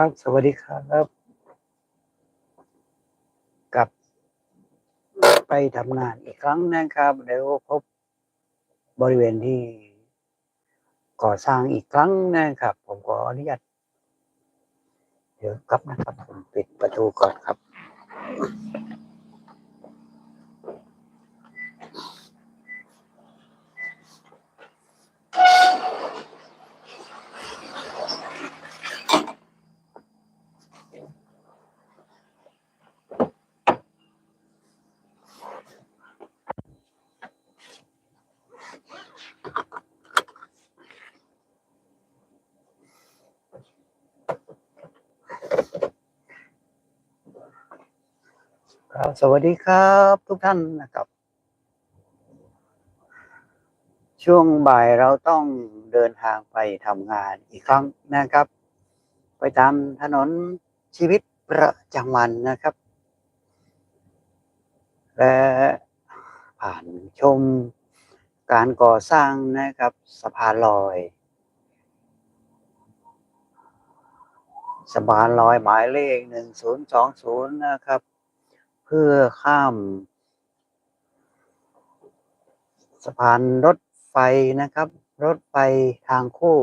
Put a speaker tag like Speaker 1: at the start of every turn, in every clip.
Speaker 1: ครับ สวัสดีครับ กลับไปทำงานอีกครั้งนะครับ แล้วพบบริเวณที่ก่อสร้างอีกครั้งนะครับ ผมขออนุญาตเดี๋ยวครับนะครับผมปิดประตูก่อนครับ ครับสวัสดีครับทุกท่านนะครับ ช่วงบ่ายเราต้องเดินทางไปทำงานอีกครั้งนะครับ ไปตามถนนชีวิตประจำวันนะครับ และผ่านชมการก่อสร้างนะครับสะพานลอยสะพานลอยหมายเลขหนึ่งศูนย์สองศูนย์นะครับ เพื่อข้ามสะพานรถไฟนะครับ รถไฟทางคู่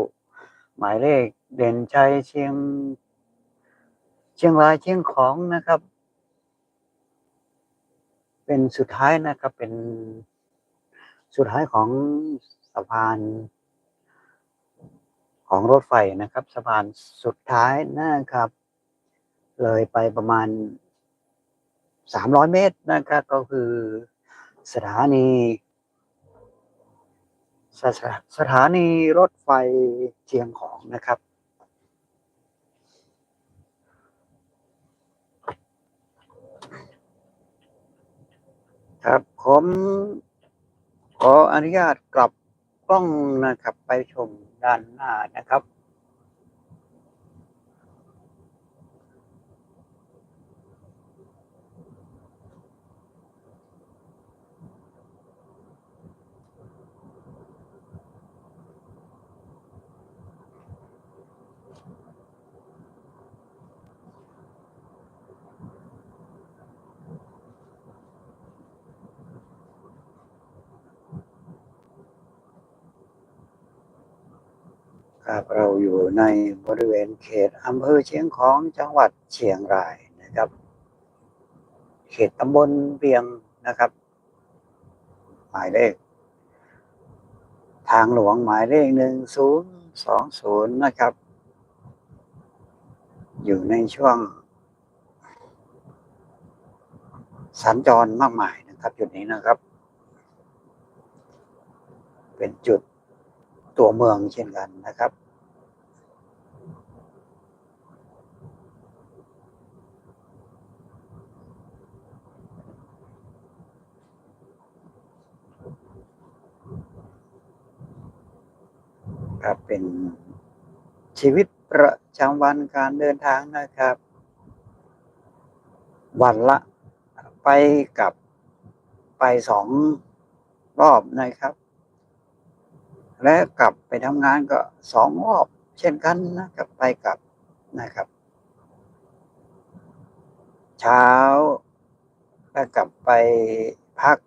Speaker 1: หมายเลขเด่นชัยเชียง เชียงรายเชียงของนะครับ เป็นสุดท้ายนะครับเป็นสุดท้ายของสะพาน ของรถไฟนะครับสะพานสุดท้ายนะครับ เลยไปประมาณ สามร้อยเมตรนะครับก็คือสถานีสถาสถานีรถไฟเชียงของนะครับ ครับผมขออนุญาตกลับกล้องนะครับไปชมด้านหน้านะครับ ครับเราอยู่ในบริเวณเขตอำเภอเชียงของจังหวัดเชียงรายนะครับ เขตตำบลเบียงนะครับ หมายเลข ทางหลวงหมายเลขหนึ่งศูนย์สองศูนย์นะครับ อยู่ในช่วง สัญจรมากมายนะครับ จุดนี้นะครับ เป็นจุด ตัวเมืองเช่นกันนะครับ ครับเป็นชีวิตประจำวันการเดินทางนะครับ วันละไปกับไปสองรอบนะครับ และกลับไปทำงานก็สองรอบเช่นกันนะครับไปกลับนะครับ เช้าแล้วกลับไปพัก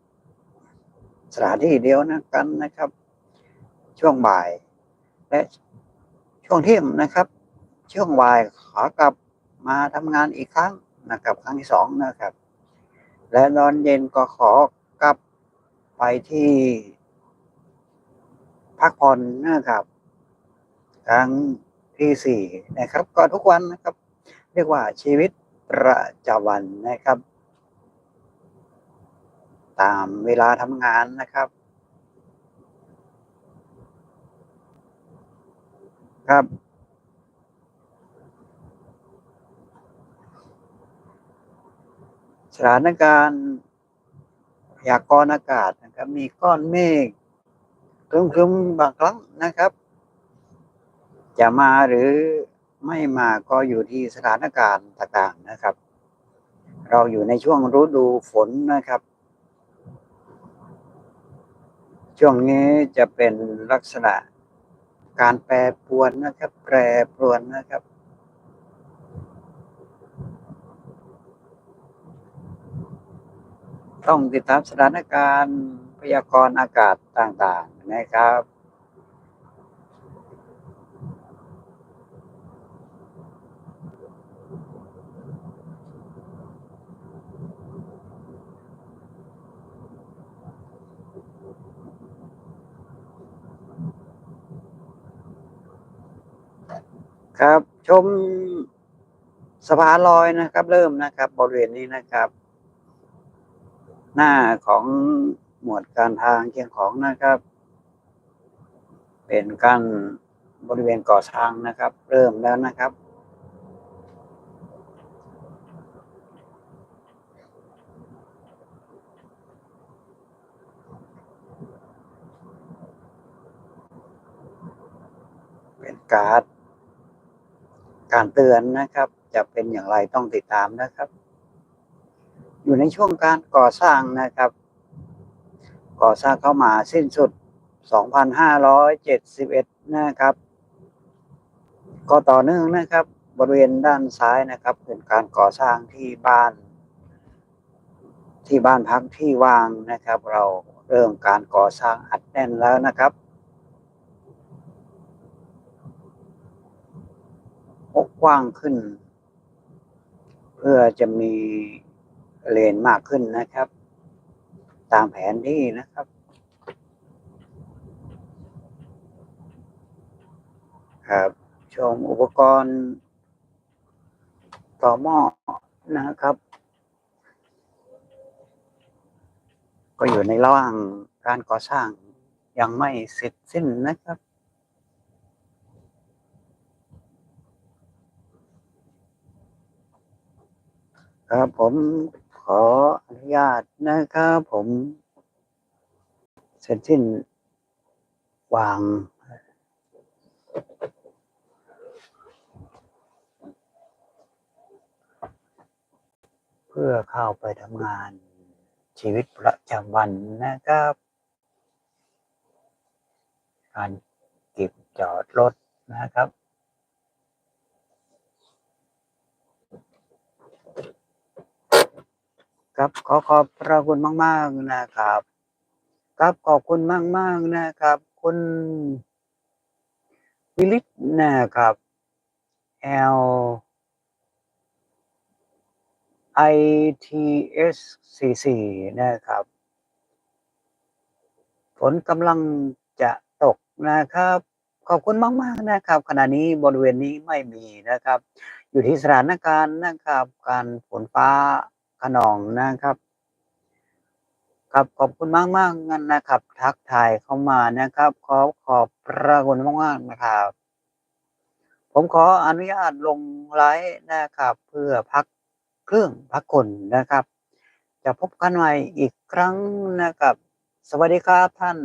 Speaker 1: สถานที่เดียวนะกันนะครับ ช่วงบ่าย และช่วงเที่ยงนะครับ ช่วงบ่ายขอกลับมาทำงานอีกครั้งนะครับครั้งที่สองนะครับ และตอนเย็นก็ขอกลับไปที่ พักผ่อนนะครับครั้งที่สี่นะครับ ก็ทุกวันนะครับ เรียกว่าชีวิตประจำวันนะครับ ตามเวลาทำงานนะครับ ครับสถานการณ์พยากรณ์อากาศนะครับ มีก้อนเมฆ ครึมๆบางครั้งนะครับ จะมาหรือไม่มาก็อยู่ที่สถานการณ์ต่างๆนะครับ เราอยู่ในช่วงฤดูฝนนะครับ ช่วงนี้จะเป็นลักษณะการแปรปรวนนะครับ แปรปรวนนะครับ ต้องติดตามสถานการณ์พยากรณ์อากาศต่างๆ นะครับ ครับชมสะพานลอยนะครับ เริ่มนะครับ บริเวณนี้นะครับ หน้าของหมวดการทางเชียงของนะครับ เป็นการบริเวณก่อสร้างนะครับ เริ่มแล้วนะครับเป็นการ์ดการเตือนนะครับ จะเป็นอย่างไรต้องติดตามนะครับ อยู่ในช่วงการก่อสร้างนะครับ ก่อสร้างเข้ามาสิ้นสุด 2,571 นะครับ ก็ต่อเนื่องนะครับ บริเวณด้านซ้ายนะครับ เป็นการก่อสร้างที่บ้าน ที่บ้านพักที่วางนะครับ เราเริ่มการก่อสร้างอัดแน่นแล้วนะครับกกว้างขึ้น เพื่อจะมีเลนมากขึ้นนะครับ ตามแผนที่นะครับ ครับ ชมอุปกรณ์ต่อหม้อนะครับ ก็อยู่ในระหว่างการก่อสร้างยังไม่เสร็จสิ้นนะครับครับผมขออนุญาตนะครับผมเสร็จสิ้นวาง พื่อเข้าไปทำงานชีวิตประจำวันนะครับ การเก็บจอดรถนะครับ ครับขอขอบพระคุณมาก ๆ นะครับ ครับขอบคุณมาก ๆ นะครับ คุณวิลิตนะครับ L I T S C C นะครับ ฝนกำลังจะตกนะครับ ขอบคุณมากๆนะครับ ขณะนี้บริเวณนี้ไม่มีนะครับ อยู่ที่สถานการณ์นะครับ การฝนฟ้าขนองนะครับ ครับขอบคุณมากมากงั้นนะครับ ทักทายเข้ามานะครับ ขอขอบพระคุณมากๆนะครับ ผมขออนุญาตลงไลฟ์นะครับ เพื่อพัก เครื่องพักคนนะครับ จะพบกันใหม่อีกครั้งนะครับ สวัสดีครับท่าน